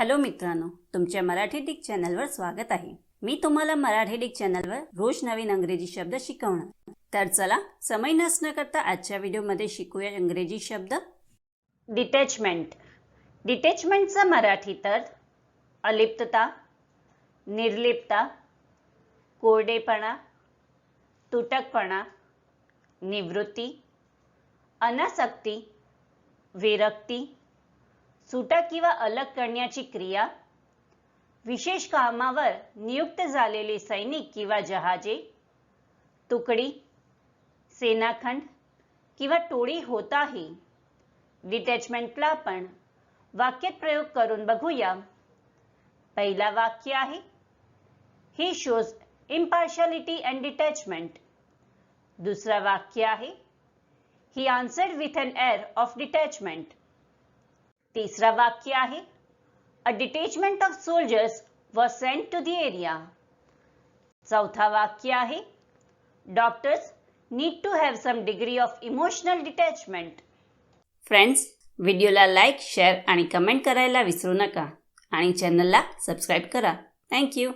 Hello मित्रांनो तुमच्या Marathi Dick चॅनलवर स्वागत आहे. मी तुम्हाला मराठी डिक चॅनलवर रोज नवीन अंग्रेजी शब्द शिकवणार. तर चला समय नसणं करता आजच्या व्हिडिओमध्ये शिकूया इंग्रजी शब्द. डिटॅचमेंट डिटॅचमेंटचा मराठी तर अलिप्तता निर्लिप्तता कोरडेपणा तुटकपणा निवृत्ती अनासक्ती विरक्ती सुटा किंवा अलग करण्याची क्रिया विशेष कामावर नियुक्त झालेले सैनिक किंवा जहाजे तुकडी सेनाखंड किंवा टोळी होत आहे डिटॅचमेंटला आपण वाक्यात प्रयोग करून बघूया. पहिला वाक्य आहे he shows impartiality and detachment दुसरा वाक्य आहे ही answered with an air of detachment तीसरा वाक्य आहे. A detachment of soldiers was sent to the area चौथा वाक्य आहे. Doctors need to have some degree of emotional detachment friends व्हिडिओला लाईक शेअर आणि कमेंट करायला विसरू नका. आणि चॅनलला सबस्क्राईब करा. थँक्यू